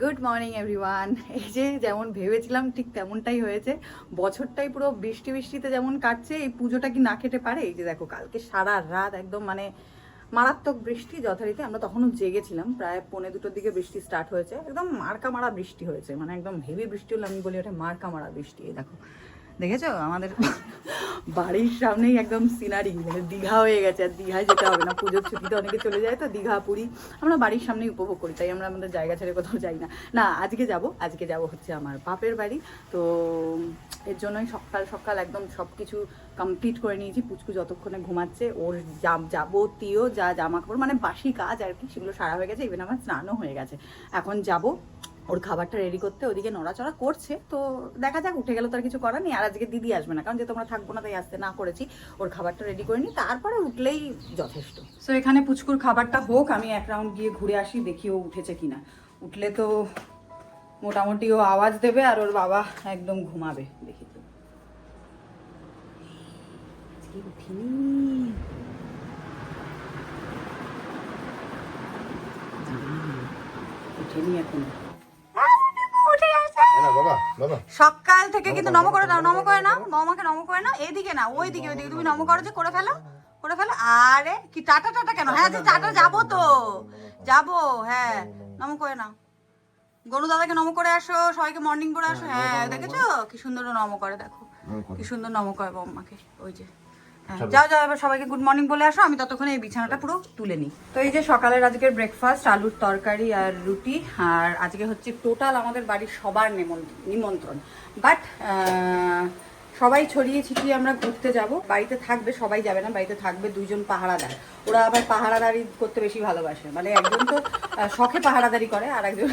Good morning everyone এই যে যেমন ভেবেছিলাম ঠিক তেমনটাই হয়েছে। বছরটাই পুরো বৃষ্টি বৃষ্টিতে যেমন কাটছে, এই পুজোটা কি না কেটে পারে? এই যে দেখো, কালকে সারা রাত একদম মানে মারাত্মক বৃষ্টি যথারীতি। আমরা তখনও জেগেছিলাম, প্রায় পৌনে দুটোর দিকে বৃষ্টি স্টার্ট হয়েছে। একদম মার্কা মারা বৃষ্টি হয়েছে মানে একদম হেভি বৃষ্টি হলে আমি বলি ওটা মার্কা মারা বৃষ্টি, এই দেখো। দেখেছ? আমাদের বাড়ির সামনেই একদম সিনারি মানে দীঘা হয়ে গেছে, আর দীঘায় যেতে হবে না। পুজোর ছুটিতে অনেকে চলে যায় তো, দীঘা, পুরী। আমরা বাড়ির সামনেই উপভোগ করি, তাই আমরা আমাদের জায়গা ছেড়ে কোথাও যাই না। না, আজকে যাব আজকে যাব হচ্ছে আমার বাপের বাড়ি। তো এর জন্যই সকাল সকাল একদম সব কিছু কমপ্লিট করে নিয়েছি। পুচকু যতক্ষণে ঘুমাচ্ছে, ওর যাবতীয় যা জামা কাপড় মানে বাসি কাজ আর কি, সেগুলো সারা হয়ে গেছে। ইভেন আমার স্নানও হয়ে গেছে। এখন যাব ওর খাবারটা রেডি করতে ওদিকে নড়াচড়া করছে তো দেখা যাক উঠে গেলে তো আর কিছু করার নেই আর আজকে দিদি আসবে না কারণ যে তোমরা থাকব না তাই আসতে না করেছি ওর খাবারটা রেডি করে নিই তারপরে উঠলেই যথেষ্ট। সো এখানে পুচকুর খাবারটা হোক আমি এক রাউন্ড গিয়ে ঘুরে আসি দেখি ও উঠেছে কিনা। উঠলে তো মোটামুটি ও আওয়াজ দেবে আর ওর বাবা একদম ঘুমাবে দেখি তো। উঠিনি। উঠেনি এখন। সকাল থেকে কিন্তু নম করে দাও নম করে নাও মামাকে নম করে নাও এইদিকে না ওইদিকে ওইদিকে তুমি নম করো যে করে ফেলো করে ফেলো। আরে কি টাটা টাটা কেন? হ্যাঁ যে টাটা যাব তো। যাব হ্যাঁ নম করে নাও। গরু দাদাকে নম করে আসো সবাইকে মর্নিং করে আসো। হ্যাঁ দেখেছ? কি সুন্দর নম করে দেখো। কি সুন্দর নম করে বম্মাকে ওই যে। হ্যাঁ, যাও যাও এবার সবাইকে গুড মর্নিং বলে আসো। আমি ততক্ষণে এই বিছানাটা পুরো তুলে নিই। তো এই যে সকালের আজকের ব্রেকফাস্ট আলুর তরকারি আর রুটি আর আজকে হচ্ছে টোটাল আমাদের বাড়ির সবার নিমন্ত্রণ। বাট সবাই ছড়িয়ে ছিটিয়ে আমরা ঘুরতে যাব। বাড়িতে থাকবে সবাই যাবে না বাড়িতে থাকবে দুইজন পাহারাদার। ওরা আবার পাহারাদারি করতে বেশি ভালোবাসে। মানে একজন তো শখে পাহারাদারি করে আর একজন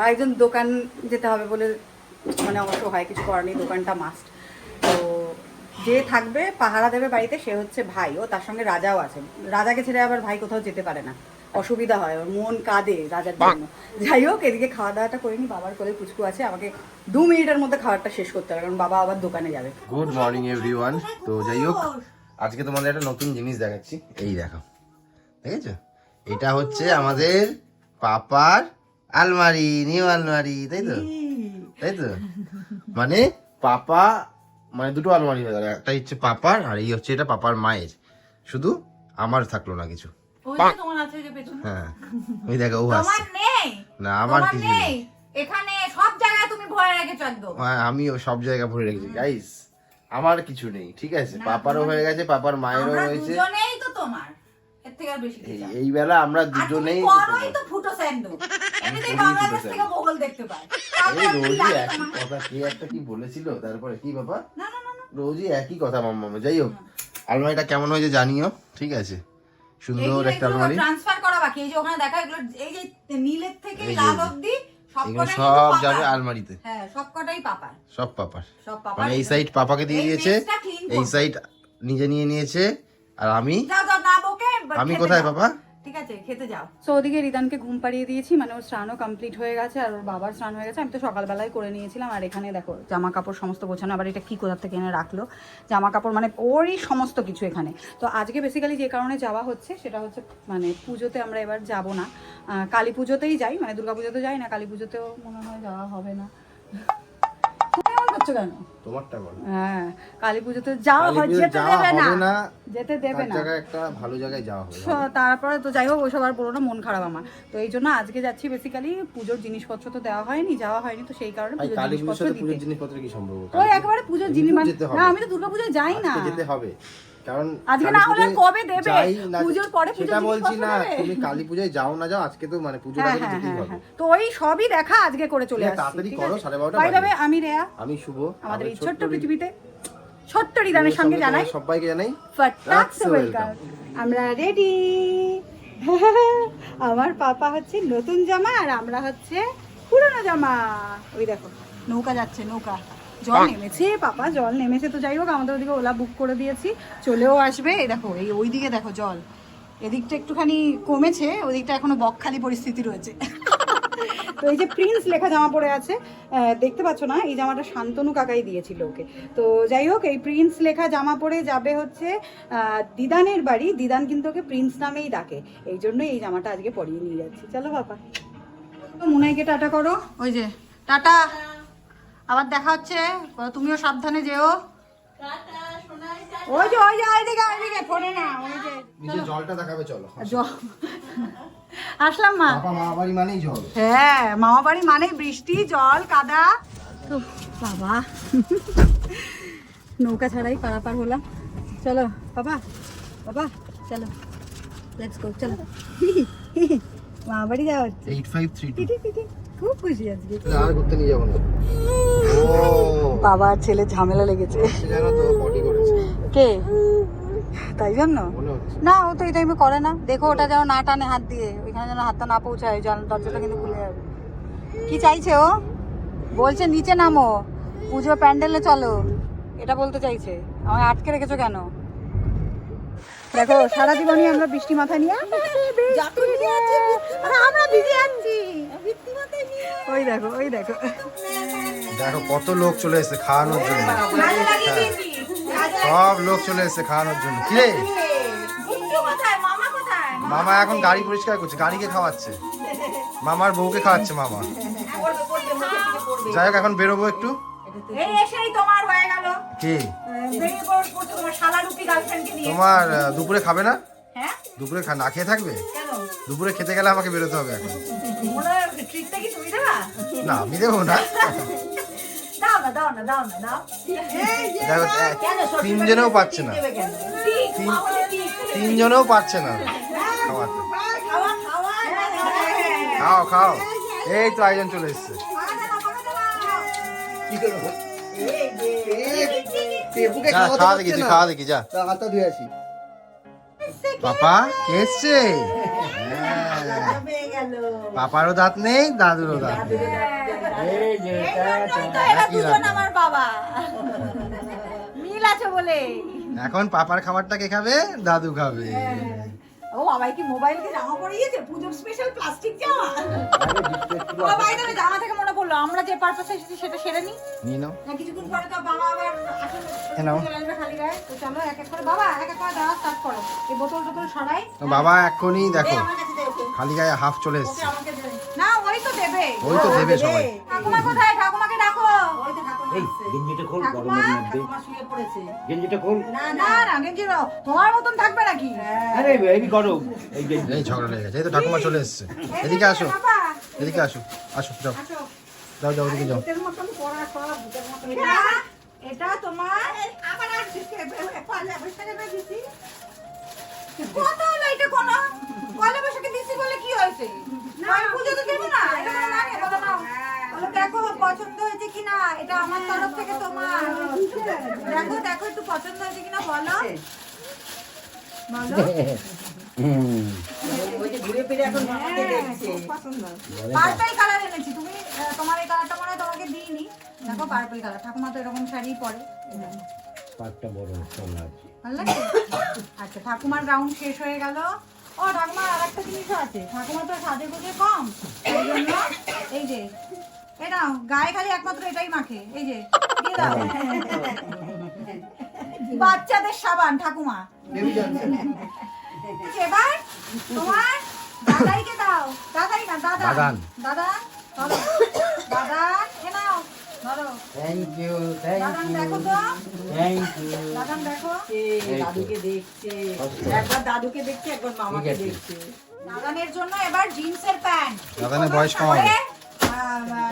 আর একজন দোকান যেতে হবে বলে মানে অসহায় কিছু করার নেই দোকানটা মাস্ট যে থাকবে পাহারা দেবে বাড়িতে সে হচ্ছে ভাই। ও তার সঙ্গে রাজাও আছে রাজাকে ছেড়ে আবার ভাই কোথাও যেতে পারে না। অসুবিধা হয় ওর মন কাঁদে রাজার জন্য। যাই হোক এদিকে খাওয়া দাওয়াটা করে নি বাবার কোলে পুচকু আছে আমাকে দু মিনিটের মধ্যে খাবারটা শেষ করতে হবে কারণ বাবা আবার দোকানে যাবে। গুড মর্নিং এভরিওয়ান তো যাই হোক আজকে তোমাদের একটা নতুন জিনিস দেখাচ্ছি। এই দেখো দেখেছ? এটা হচ্ছে আমাদের পাপার আলমারি নিউ আলমারি তাই তো? তাই তো? মানে পাপা মানে দুটো আলমারি হয়ে গেল একটা হচ্ছে পাপার আর এই হচ্ছে এটা পাপার মায়ের। শুধু আমার থাকল না কিছু। তোমার আছে যে পেছনে হ্যাঁ ওই দেখো ও তোমার আসছে। না আমার কিছু নেই? এখানে সব জায়গায় তুমি ভয় রেখেছো একদম। হ্যাঁ, আমিও সব জায়গা ভরে রেখেছি। গাইস আমার কিছু নেই ঠিক আছে? পাপারও হয়ে গেছে পাপার মায়েরও হয়েছে। দুজনেই তো তোমার। এর থেকে আর বেশি এই- এই বেলা আমরা দুজনেই তো স্যান্ডো এমনিতেই বাংলাদেশ থেকে মোগল দেখতে পায়। এই রোজই একই কথা কে একটা কি বলেছিল? তারপরে কি বাবা? না না না না। রোজই একই কথা মাম্মা যাই হোক আলমারিটা কেমন হয়েছে জানিও ঠিক আছে? সুন্দর একটা আলমারি। ট্রান্সফার করা বাকি। এই যে ওখানে দেখা এগুলো এই যে নীলের থেকে লাল অবধি সব যাবে আলমারিতে। হ্যাঁ পাপার। সব পাপার। সব পাপার মানে এই সাইড পাপাকে দিয়ে দিয়েছে এই সাইড নিজে নিয়ে নিয়েছে আর আমি আমি কোথায় যাও। ঠিক আছে, খেতে যাও। সো ওদিকে রিদানকে ঘুম পাড়িয়ে দিয়েছি মানে ওর স্নানও কমপ্লিট হয়ে গেছে আর ওর বাবার স্নান হয়ে গেছে। আমি তো সকালবেলায় করে নিয়েছিলাম, আর এখানে দেখো জামা কাপড় সমস্ত গোছানো, আবার এটা কি কোথা থেকে এনে রাখল? জামা কাপড় মানে ওরই সমস্ত কিছু এখানে। তো আজকে বেসিক্যালি যে কারণে যাওয়া হচ্ছে, সেটা হচ্ছে মানে পুজোতে আমরা এবার যাব না। কালী পুজোতেই যাই মানে দুর্গা পুজোতে যাই না কালী পুজোতেও মনে হয় যাওয়া হবে না। করছ কেন? তোমারটা বলো। হ্যাঁ কালী পুজোতে যাওয়া হয় যেতে দেবে না। যেতে দেবে না। জায়গায় একটা ভালো জায়গায় যাওয়া হবে। তারপরে তো যাই হোক ওইসব আর বলো না মন খারাপ আমার। তো এই জন্য আজকে যাচ্ছি বেসিক্যালি পুজোর জিনিসপত্র তো দেওয়া হয়নি যাওয়া হয়নি তো সেই কারণে পুজোর জিনিসপত্র দিতে পুজোর জিনিসপত্র কি সম্ভব ওই একেবারে পুজোর জিনিস মানে। না আমি তো দুর্গাপূজায় যাই না। যেতে হবে। কারণ আজকে না হলে কবে দেবে? পুজোর পরে সেটা বলছি না তুমি কালী পুজোয় যাও না যাও আজকে তো মানে পুজোর হ্যাঁ আগে হ্যাঁ যেতেই হ্যাঁ হবে। তো ওই সবই দেখা আজকে করে চলে আসছি তাড়াতাড়ি করো, আছে? সাড়ে বারোটা By the বাজে। way, আমি রেয়া। আমি শুভ আমাদের এই ছোট্ট পৃথিবীতে ছোট্ট রিদানের সঙ্গে জানাই। সবাইকে জানাই। ফাটাক্স. ওয়েলকাম আমরা রেডি আমার পাপা হচ্ছে নতুন জামা আর আমরা হচ্ছে পুরনো জামা। ওই দেখো নৌকা যাচ্ছে নৌকা। জল নেমেছে পাপা জল নেমেছে। তো যাই হোক আমাদের ওদিকে ওলা বুক করে দিয়েছি চলেও আসবে। এই দেখো এই ওইদিকে দেখো জল। এদিকটা একটুখানি কমেছে ওদিকটা এখনও বকখালি পরিস্থিতি রয়েছে। তো এই যে প্রিন্স লেখা জামা পরে আছে দেখতে পাচ্ছ না এই জামাটা শান্তনু কাকাই দিয়েছিল ওকে। তো যাই হোক এই প্রিন্স লেখা জামা পরে যাবে হচ্ছে দিদানের বাড়ি। দিদান কিন্তু ওকে প্রিন্স নামেই ডাকে। এই জন্যই এই জামাটা আজকে পরিয়ে নিয়ে যাচ্ছি। চলো বাবা মুনাইকে টাটা করো। ওই যে টাটা। আবার দেখা হচ্ছে। তুমিও সাবধানে যেও। ওই যে ওই যে ওইদিকে ওইদিকে ফোনে না ওই যে নিচে জলটা দেখাবে চলো আসলাম মা। পাপা মা বাড়ি মানেই জল। হ্যাঁ মামা বাড়ি মানে বৃষ্টি জল কাদা। তো বাবা। নৌকা ছাড়াই পারাপার হলাম। চলো বাবা বাবা চলো। লেটস গো চলো। মামা বাড়ি যাওয়া হচ্ছে। এইট ফাইভ থ্রি খুব খুশি আজকে। আর ঘুরতে নিয়ে যাব না। বাবা আর ছেলে ঝামেলা লেগেছে। কে? তাই জন্য? না ও তো এই টাইমে করে না। দেখো ওটা যেন না টানে হাত দিয়ে। ওইখানে যেন হাতটা না পৌঁছায় জল দরজাটা কিন্তু খুলে যাবে। কি চাইছে ও? বলছে নিচে নামো। পুজো প্যান্ডেলে চলো। এটা বলতে চাইছে। আমায় আটকে রেখেছো কেন? দেখো সারা জীবনই আমরা বৃষ্টি মাথা নিয়ে আমরা ভিজে ওই দেখো ওই দেখো। দেখো কত লোক চলে এসেছে খাওয়ানোর জন্য। হ্যাঁ। সব লোক চলে এসেছে খাওয়ানোর জন্য। কি রে? মামা এখন গাড়ি পরিষ্কার করছে গাড়িকে খাওয়াচ্ছে। মামার বউকে খাওয়াচ্ছে মামা। যাই হোক এখন বেরোবো একটু। এই এসেই তোমার হয়ে গেল। কি? তোমার দুপুরে খাবে না? হ্যাঁ? দুপুরে খা- না খেয়ে থাকবে? দুপুরে খেতে গেলে আমাকে বেরোতে হবে এখন। কি না আমি দেবো না। দাও না দাও না দাও না দাও। দেখো তিনজনেও পাচ্ছে না। তিন তিনজনেও পাচ্ছে না। খাওয়াতে খাওয়া। খাওয়া খাও খাও। এই তো আয়োজন চলে এসছে। খাওয়া দেখি তুই খাওয়া দেখি যা। হাতটা ধুয়ে আসি। পাপা এসছে? হ্যাঁ। পাপারও দাঁত নেই দাদুরও দাঁত নেই। দাঁত নেই। আমার বাবা। মিল আছে বলে। এখন পাপার খাবারটা কে খাবে? দাদু খাবে। ও বাবাই কি মোবাইলকে জামা পরিয়েছে? পুজোর স্পেশাল প্লাস্টিক জামা? ভাই দেবে জামা থেকে মনে পড়ল আমরা যে পারপাসে এসেছি সেটা সেরে নি। নাও। না কিছুক্ষণ পরে তো বাবা আবার আসলে নাও। খালি গায়ে। তো চলো এক এক করে বাবা এক এক করে দেওয়া স্টার্ট করো। এই বোতল টোতল সরাই। তো বাবা এখনই দেখো। খালি গায়ে হাফ চলে এসছে। না ওই তো দেবে। ওই তো দেবে সবাই। ঠাকুমা কোথায়? ঠাকুমাকে ডাকো। ওই তো ঠাকুমা এই গেঞ্জিটা খোল গরমের মধ্যে। শুয়ে পড়েছে। গেঞ্জিটা খোল। না না। না গেঞ্জি নাও। তোমার মতন থাকবে নাকি? আরে এই গরম। এই গেঞ্জি। এই ঝগড়া লেগে গেছে। এই তো ঠাকুমা চলে এসছে। এদিকে আসো। এদিকে আসো। আসো যাও। যাও যাও ওদিকে যাও। এটা- তোমার? আবার দিছি কত হলো এটা কোনো পয়লা বৈশাখে দিছি বলে কি হয়েছে? না। পুজো তো দেবো না এটা কোনো বলো না। বলো দেখো পছন্দ হয়েছে কিনা এটা আমার তরফ থেকে তোমার। দেখো দেখো একটু পছন্দ হয়েছে কিনা বলো। বলো। পার্পল কালার এনেছি। তুমি তোমার এই কালারটা মনে হয় তোমাকে দিইনি। দেখো পার্পল কালার ঠাকুমা তো এরকম শাড়ি পরে। পাটটা বড় চলা আছে আচ্ছা ঠাকুমার রাউন্ড শেষ হয়ে গেল। ও ঠাকুমার আর একটা জিনিসও আছে। ঠাকুমা তো সাজে গুজে কম এই জন্য এই যে নাও গায়ে খালি একমাত্র এটাই মাখে। এই যে বাচ্চাদের সাবান ঠাকুমা। এবার তোমার দাদাইকে দাও। দাদাই না দাদা। দাদা নাও ধরো thank you thank you thank you Dadan দেখো। দাদুকে দেখছে। একবার দাদুকে দেখছে একবার মামাকে দেখছে। দাদানের জন্য এবার জিন্সের প্যান্ট। দাদানের বয়স কম।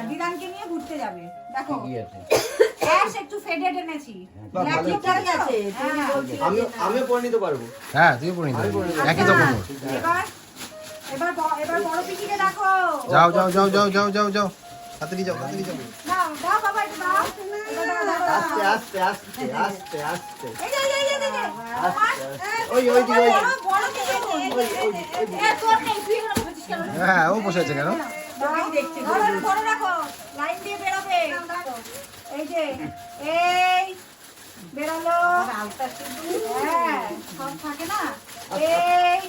দিদানকে নিয়ে ঘুরতে যাবে। দেখো। অ্যাশ একটু ফেডেড এনেছি। ব্ল্যাক লিপটা ঠিক আছে। তুমি বলছিলে আমি আমি পরে নিতে পারব। হ্যাঁ তুমি পড়ে নিতে একই তো পড়ব এবার এবার এবার বড় পিকিকে দেখো। যাও যাও যাও যাও যাও যাও যাও। তাড়াতাড়ি যাও তাড়াতাড়ি যাও দাও দাও বাবা একটু দাও এবার দাও, দাও, দাও, আস্তে আস্তে আস্তে আস্তে আস্তে ওই, ওই দিকে? হ্যাঁ ও বসে আছে কেন দাও, দেখছে, ধরো, ধরো রাখো, লাইন দিয়ে বেরোবে। এই যে, এই, বেরোলো। হ্যাঁ, সব থাকে না? এই,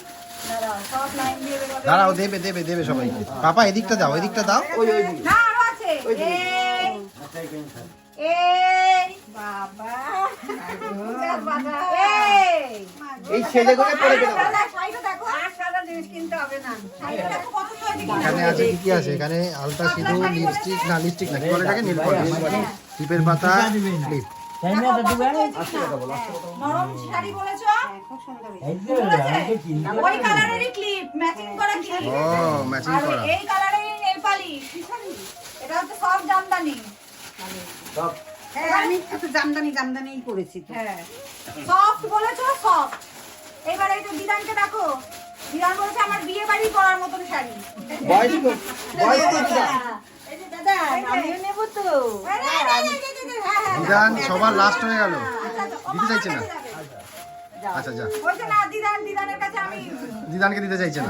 দাঁড়াও, সব লাইন দিয়ে বেরোবে। দাঁড়াও দেবে দেবে দেবে সবাইকে পাপা এদিকটা দাও এদিকটা দাও ওই ওই দিকে না, আরও আছে। এই, এখানে গেল? আছে কি কি আছে? এখানে আলতা সিঁদুর লিপস্টিক না লিপস্টিক না কি বলে এটাকে নীল টিপের পাতা ক্লিপ। নরম শাড়ি বলেছ? ওই কালারেরই ক্লিপ ম্যাচিং করা ক্লিপ। ও ম্যাচিং করা। এই কালারেরই নেল পালিশ এটা হচ্ছে সব জামদানি। সব। হ্যাঁ আমি একটু জামদানি জামদানি করেছি হ্যাঁ সফট বলেছ সফট এবার এই যে দিদানকে দেখো দিদান বলছে আমার বিয়ে বাড়ি করার মতন শাড়ি বয়স বয়স দিদা। দাদা আমিও নেব তো হ্যাঁ, হ্যাঁ, হ্যাঁ, হ্যাঁ, হ্যাঁ, হ্যাঁ, হ্যাঁ। বিধান সবার লাস্ট হয়ে গেল আচ্ছা, আচ্ছা, দিতে চাইছে না? আচ্ছা যা বলছে না দিদান দিদানের কাছে আমি দিদানকে দিতে চাইছে না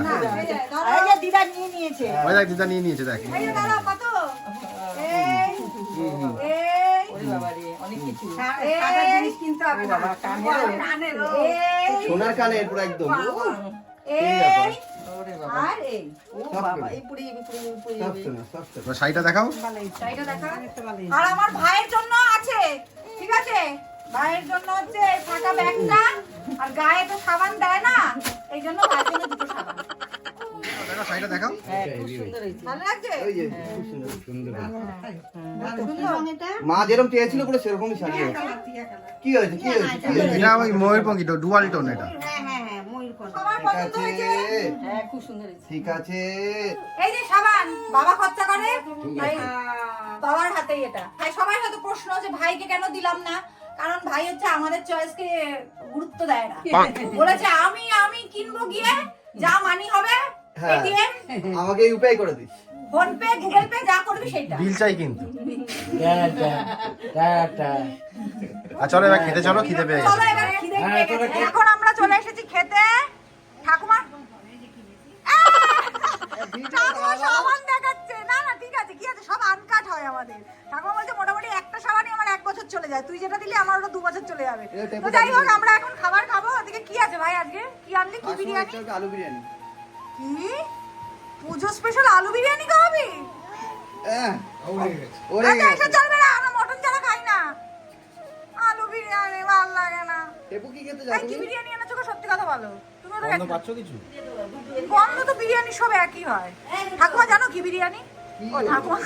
দিদা নিয়ে নিয়েছে ওই দেখ দিদা নিয়ে নিয়েছে দেখ কত কিছু? জিনিস কিনতে হবে না। সোনার কানের পুরো একদম। শাড়িটা দেখাও। আর আমার ভাইয়ের জন্য আছে। ঠিক আছে? ভাইয়ের জন্য হচ্ছে ফাঁকা ব্যাগটা। আর গায়ে তো সাবান দেয় না। এই জন্য ভাইয়ের জন্য দুটো সাবান। দেখাও শাড়িটা দেখাও। হ্যাঁ খুব সুন্দর হয়েছে। ভালো লাগছে? ওই যে খুব সুন্দর সুন্দর সুন্দর। এটা? মা যেরকম চেয়েছিল পুরো সেরকমই শাড়ি কি হয়েছে কি হয়েছে এটা ওই ময়ূরপঙ্খী তো ডুয়াল টোন এটা। হ্যাঁ হ্যাঁ হ্যাঁ ময়ূর কর সবার ঠিক আছে। হয়েছে? হ্যাঁ খুব সুন্দর হয়েছে। ঠিক আছে। এই যে সাবান বাবা খরচা করে? বাবার হাতেই এটা। তাই সবাই হয়তো প্রশ্ন যে ভাইকে কেন দিলাম না? কারণ ভাই হচ্ছে আমাদের চয়েসকে গুরুত্ব দেয় না। বলেছে আমি আমি কিনবো গিয়ে যা মানি হবে হ্যাঁ। আমাকে ইউপিআই করে দিস। ফোন পে গুগল পে যা করবি সেটা। বিল চাই কিন্তু। আর চলো এবার খেতে চলো খিদে পেয়ে গেছে। গেছে। এখন আমরা চলে এসেছি খেতে। ঠাকুমা? ঠাকুমা সাবান দেখাচ্ছে। না না ঠিক আছে কি আছে? সব আনকাট হয় আমাদের। ঠাকুমা বলছে মোটামুটি একটা সাবানই আমার এক বছর চলে যায়। তুই যেটা দিলি আমার ওটা দু বছর চলে যাবে। তো যাই হোক আমরা এখন খাবার খাব। ওদিকে কি আছে ভাই আজকে? কি আনলি? কি বিরিয়ানি? আলু বিরিয়ানি। স্পেশাল আলু বিরিয়ানি খাওয়াবি? আহ, ওরে আচ্ছা গেছে এটা চলবে না আমরা মটন ছাড়া খাই না। আলু বিরিয়ানি ভালো লাগে না। কি খেতে ভাই কি বিরিয়ানি? সত্যি কথা বলো। তুমি গন্ধ পাচ্ছ কিছু? গন্ধ তো বিরিয়ানি সব একই হয়। ঠাকুমা জানো কি বিরিয়ানি? ও ঠাকুমা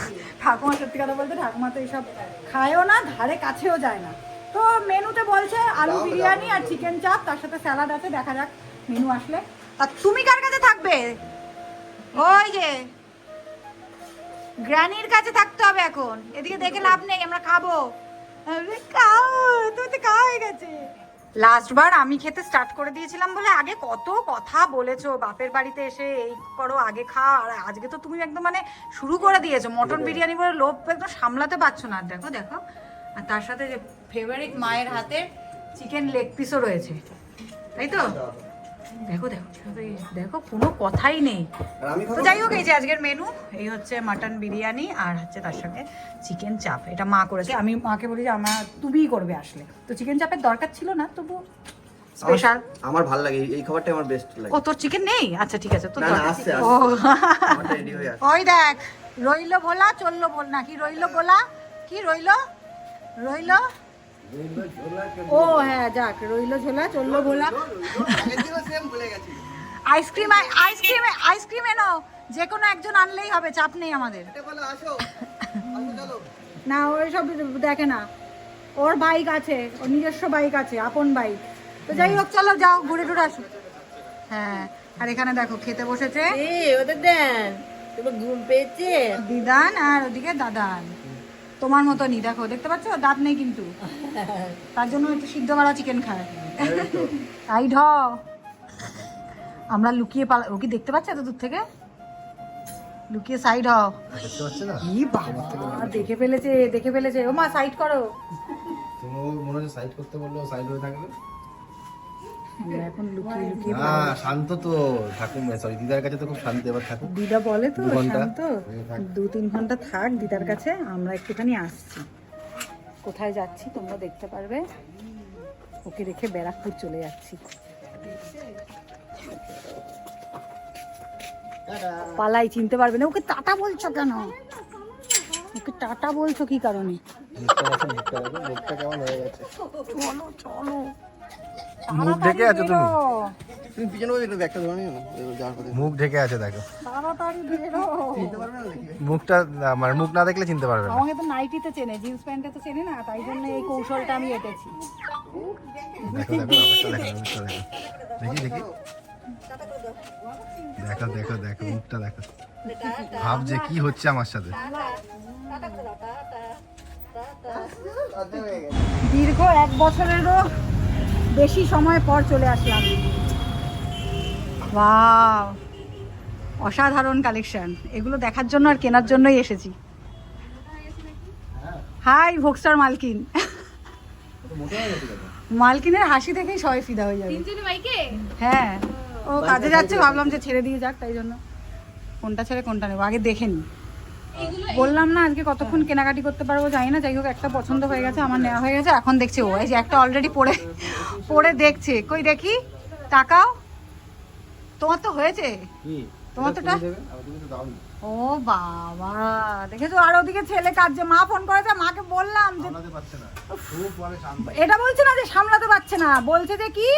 ঠাকুমা সত্যি কথা বলতে ঠাকুমা তো এইসব খায়ও না ধারে কাছেও যায় না। তো মেনুতে বলছে আলু বিরিয়ানি আর চিকেন চাপ তার সাথে স্যালাড আছে দেখা যাক মেনু আসলে। আর তুমি কার কাছে থাকবে? ওই যে গ্র্যানির কাছে থাকতে হবে এখন। এদিকে দেখে লাভ নেই আমরা খাব। খাও তুমি তো খাওয়া হয়ে গেছে। লাস্টবার আমি খেতে স্টার্ট করে দিয়েছিলাম বলে আগে কত কথা বলেছ বাপের বাড়িতে এসে এই করো আগে খাও। আর আজকে তো তুমি একদম মানে শুরু করে দিয়েছ মটন বিরিয়ানি বলে লোভ একদম সামলাতে পারছ না। দেখো দেখো আর তার সাথে যে ফেভারিট মায়ের হাতে চিকেন লেগ পিসও রয়েছে। তাই তো? দেখো দেখো দেখো কোনো কথাই নেই। তো যাই হোক এই যে আজকের মেনু এই হচ্ছে মাটন বিরিয়ানি আর হচ্ছে তার সঙ্গে চিকেন চাপ এটা মা করেছে। আমি মাকে বলি যে আমার তুমিই করবে আসলে। তো চিকেন চাপের দরকার ছিল না তবু স্পেশাল আমার ভালো লাগে। এই- খাবারটা আমার বেস্ট লাগে। ও তোর চিকেন নেই? আচ্ছা ঠিক আছে তোর না, আসছে, ওই দেখ রইল ভোলা চলল ভোল। না কি রইল গোলা কি রইল? রইল ও হ্যাঁ যাক রইল ঝোলা চলল ভোলা। আইসক্রিম আইসক্রিম আইসক্রিম এনো যে কোনো একজন আনলেই হবে চাপ নেই আমাদের। না ওই সব দেখে না। ওর বাইক আছে ওর নিজস্ব বাইক আছে আপন বাইক। তো যাই হোক চলো যাও ঘুরে টুরে আসো। হ্যাঁ আর এখানে দেখো খেতে বসেছে। ওদের দেন তোমার ঘুম পেয়েছে? দিদান আর ওদিকে দাদান। তোমার মতনই দেখো দেখতে পাচ্ছ? দাঁত নেই কিন্তু। তার জন্য একটু সিদ্ধ করা চিকেন খায়। তাই ঢ। আমরা লুকিয়ে পালা ও কি দেখতে পাচ্ছ এত দূর থেকে? লুকিয়ে সাইড হও কি বাবা দেখে ফেলেছে দেখে ফেলেছে। ও মা সাইড করো। তুমি মনে হচ্ছে সাইড করতে বলল সাইড হয়ে থাকবে। এখন লুকিয়ে লুকিয়ে না শান্ত তো ঠাকুর সরি দিদার কাছে তো খুব শান্তি এবার ঠাকুর দিদা বলে তো দু শান্ত। দু তিন ঘণ্টা থাক দিদার কাছে আমরা একটুখানি আসছি। কোথায় যাচ্ছি তোমরা দেখতে পারবে? ওকে রেখে ব্যারাকপুর চলে যাচ্ছি। পালাই চিনতে পারবে না। ওকে টাটা বলছো কেন? ওকে টাটা বলছো কি কারণে? চলো চলো। মুখ ঢেকে আছো তুমি? তুমি পিছনে বসে একটু ব্যাগটা ধরে নিও মুখ ঢেকে আছে দেখো। তাড়াতাড়ি বেরো। চিনতে পারবে না নাকি মুখটা মানে মুখ না দেখলে চিনতে পারবে না। আমাকে তো নাইটিতে চেনে জিন্স প্যান্টে তো চেনে না তাই জন্য এই কৌশলটা আমি এঁটেছি। দেখো দেখো দেখো মুখটা দেখো। দেখি দেখি। দেখো দেখো দেখো মুখটা দেখো। ভাবছে কি হচ্ছে আমার সাথে। দীর্ঘ এক বছরেরও বেশি সময় পর চলে আসলাম। ওয়াও অসাধারণ কালেকশন এগুলো দেখার জন্য আর কেনার জন্যই এসেছি। হাই ভোক্সটার মালকিন মালকিনের হাসি দেখেই সবাই ফিদা হয়ে যাবে। হ্যাঁ। ও কাজে যাচ্ছে ভাবলাম যে ছেড়ে দিয়ে যাক তাই জন্য। কোনটা ছেড়ে কোনটা নেব আগে দেখে নি। বললাম না আজকে কতক্ষণ কেনাকাটি করতে পারব জানি না যাই হোক একটা পছন্দ হয়ে গেছে আমার নেওয়া হয়ে গেছে এখন দেখছে ও এই যে একটা অলরেডি পড়ে পড়ে দেখছে। কই দেখি? টাকাও তোমার তো হয়েছে? তোমার তো ও বাবা দেখেছ? আর ওদিকে ছেলে কাজে মা ফোন করেছে মাকে বললাম যে এটা বলছে না যে সামলাতে পারছে না বলছে যে কি?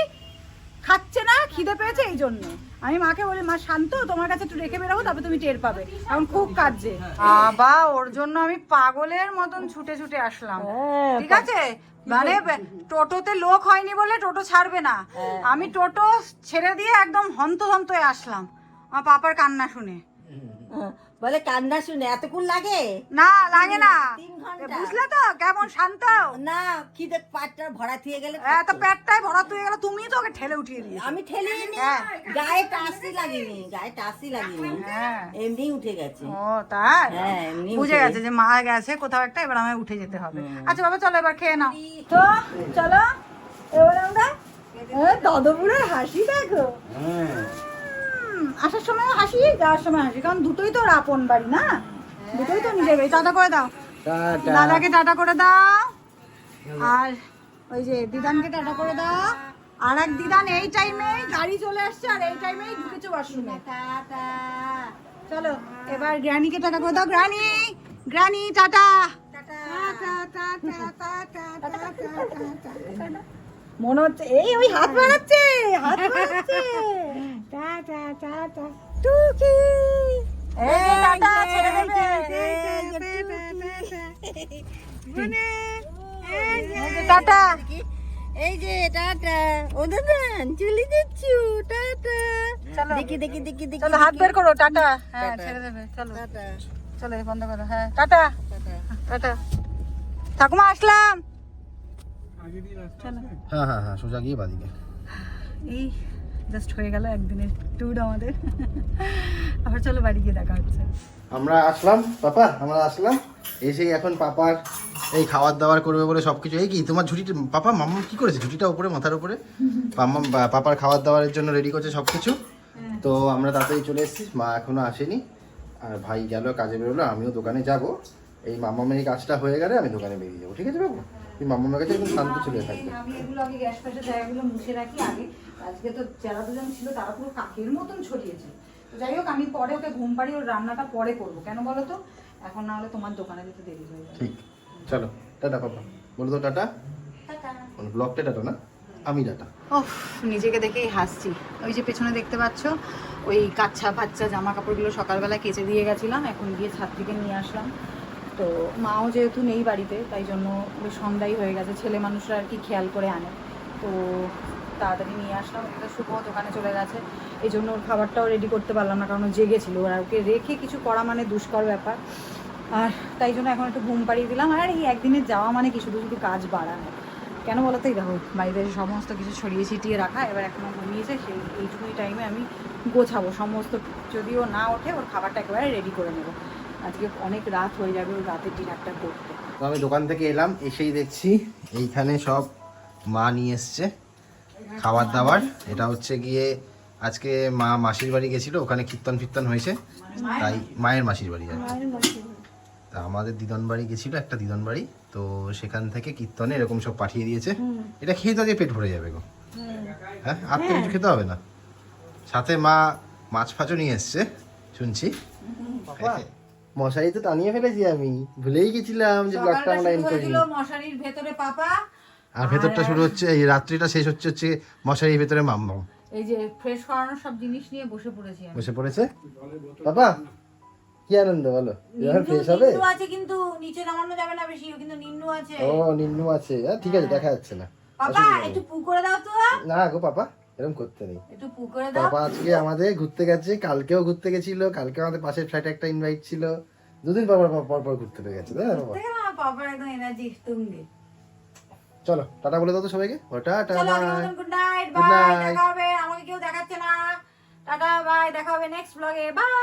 খাচ্ছে না খিদে পেয়েছে এই জন্য। আমি মাকে বলি মা শান্ত তোমার কাছে একটু রেখে বেরোবো তারপরে তুমি টের পাবে। এখন খুব কাজে বাবা ওর জন্য আমি পাগলের মতন ছুটে ছুটে আসলাম। ঠিক আছে? মানে টোটোতে লোক হয়নি বলে টোটো ছাড়বে না। আমি টোটো ছেড়ে দিয়ে একদম হন্ত হন্ত হয়ে আসলাম। আমার পাপার কান্না শুনে। বলে কান্না শুনে এতক্ষণ লাগে? না লাগে না। তিন ঘণ্টা। বুঝলে তো কেমন শান্ত। না খিদে পাটটা ভরা থিয়ে গেলে এত পেটটাই ভরা তুই গেল তুমি তো ওকে ঠেলে উঠিয়ে দিয়েছ। আমি ঠেলে নি হ্যাঁ। গায়ে টাসি লাগিনি গায়ে টাসি লাগিনি। হ্যাঁ। এমনি উঠে গেছে। ও তাই? হ্যাঁ, এমনি বুঝে গেছে যে মা গেছে কোথাও একটা এবার আমায় উঠে যেতে হবে। আচ্ছা বাবা চলো এবার খেয়ে নাও। তো চলো। এবার আমরা তদপুরের হাসি দেখো। হুম, আসার সময় হাসি যাওয়ার সময় হাসি। কারণ দুটোই তো আপন বাড়ি না? দুটোই তো নিজের বাড়ি। টাটা করে দাও। দাদাকে টাটা করে দাও। আর ওই যে দিদানকে টাটা করে দাও। আর এক দিদান এই টাইমে গাড়ি চলে আসছে আর এই টাইমেই ঢুকেছে ওয়াশরুমে চলো এবার গ্রানিকে টাটা করে দাও। Granny granny tata. Tata tata tata tata tata. মনে হচ্ছে এই ওই হাত বাড়াচ্ছে হাত বাড়াচ্ছে টুকি এই টাটা এই যে টাটা এই যে টাটা ও দাদা চলে যাচ্ছ টাটা চলো। দেখি দেখি দেখি দেখি চলো হাত বের করো টাটা হ্যাঁ ছেড়ে দেবে চলো টাটা চলো বন্ধ করো হ্যাঁ টাটা টাটা ঠাকুমা আসলাম হ্যাঁ হ্যাঁ হ্যাঁ সোজা গিয়ে বাদিকে। এই জাস্ট হয়ে গেল একদিনের ট্যুর আমাদের। আবার চলো বাড়ি গিয়ে দেখা হচ্ছে। আমরা আসলাম পাপা আমরা আসলাম। এসেই এখন পাপার এই খাবার দাবার করবে বলে সবকিছু। এই কি তোমার ঝুড়িটা পাপা মাম্মা কি করেছে? ঝুড়িটা উপরে মাথার উপরে? মাম্মা পাপার খাবার দাবারের জন্য রেডি করছে সবকিছু। তো আমরা তাড়াতাড়ি চলে এসেছি মা এখনও আসেনি। আর ভাই গেল কাজে বেরোলো আমিও দোকানে যাব। এই মাম্মামের এই কাজটা হয়ে গেলে আমি দোকানে বেরিয়ে যাব ঠিক আছে বাবু? তুই মাম্মামের কাছে একদম শান্ত চলে থাকবে আমি এগুলো আগে গ্যাস পাশের জায়গাগুলো মুছে রাখি আগে। আজকে তো যারা দুজন ছিল তারা পুরো কাকের মতন ছড়িয়েছে। তো যাই হোক আমি পরে ওকে ঘুম পাড়ি ওর রান্নাটা পরে করব। কেন বলো তো? এখন না হলে তোমার দোকানে যেতে দেরি হয়ে যাবে। ঠিক। চলো টাটা পাপা। বলো তো টাটা। ব্লগটা টাটা না? আমি টাটা। ওফ নিজেকে দেখেই হাসছি। ওই যে পেছনে দেখতে পাচ্ছ ওই কাচ্চা ফাচ্চা জামা কাপড়গুলো সকালবেলা কেচে দিয়ে গেছিলাম এখন গিয়ে ছাদ থেকে নিয়ে আসলাম। তো মাও যেহেতু নেই বাড়িতে, তাই জন্য বেশ সন্ধ্যাই হয়ে গেছে। ছেলে মানুষরা আর কি খেয়াল করে আনে। তো তাড়াতাড়ি নিয়ে আসলাম এটা শুভ দোকানে চলে গেছে। এই জন্য ওর খাবারটাও রেডি করতে পারলাম না, কারণ ও জেগেছিল। আর ওকে রেখে কিছু করা মানে দুষ্কর ব্যাপার। আর তাই জন্য এখন একটু ঘুম পাড়িয়ে দিলাম। আর এই একদিনের যাওয়া মানে কি, শুধু শুধু কাজ বাড়ানো। কেন বলতেই দেখো, বাড়িতে সমস্ত কিছু ছড়িয়ে ছিটিয়ে রাখা, এবার এখনও ঘুমিয়েছে, সেই এইটুকুনি টাইমে আমি গোছাবো। সমস্ত, যদিও না ওঠে, ওর খাবারটা একেবারে রেডি করে নেব। আজকে অনেক রাত হয়ে যাবে ওর রাতের ডিনারটা করতে। তো আমি দোকান থেকে এলাম এসেই দেখছি এইখানে সব মা নিয়ে এসছে খাবার দাবার এটা হচ্ছে গিয়ে আজকে মা মাসির বাড়ি গেছিল ওখানে কীর্তন ফির্তন হয়েছে তাই মায়ের মাসির বাড়ি আর তা আমাদের দিদন বাড়ি গেছিল একটা দিদন বাড়ি তো সেখান থেকে কীর্তনে এরকম সব পাঠিয়ে দিয়েছে। এটা খেয়ে তো আজকে পেট ভরে যাবে গো। হ্যাঁ আর তো কিছু খেতে হবে না। সাথে মা মাছ ফাঁচও নিয়ে এসছে শুনছি। মশারি তো টানিয়ে ফেলেছি আমি। ভুলেই গেছিলাম যে ব্লগটা আমরা এন্ড করি মশারির ভেতরে পাপা। আর ভেতরটা শুরু হচ্ছে এই রাত্রিটা শেষ হচ্ছে হচ্ছে মশারির ভেতরে মাম্মাম। এই যে ফ্রেশ করানোর সব জিনিস নিয়ে বসে পড়েছি আমি। বসে পড়েছে? পাপা কি আনন্দ বলো? এবার ফ্রেশ হবে? নিন্নু আছে কিন্তু নিচে নামানো যাবে না বেশি কিন্তু নিন্নু আছে। ও নিন্নু আছে। ঠিক আছে দেখা যাচ্ছে না। পাপা একটু পু করে দাও তো। না গো পাপা। এরকম করতে নেই। পাপা আজকে আমাদের ঘুরতে গেছে কালকেও ঘুরতে গেছিল কালকে আমাদের পাশের ফ্লাইটে একটা ইনভাইট ছিল। দুদিন পর পর পর ঘুরতে পেয়ে গেছে চলো টাটা বলে দাও তো সবাইকে। Tata bye good night bye দেখা হবে আমাকে কেউ দেখাচ্ছে না। টাটা বাই দেখা হবে নেক্সট ব্লগে বাই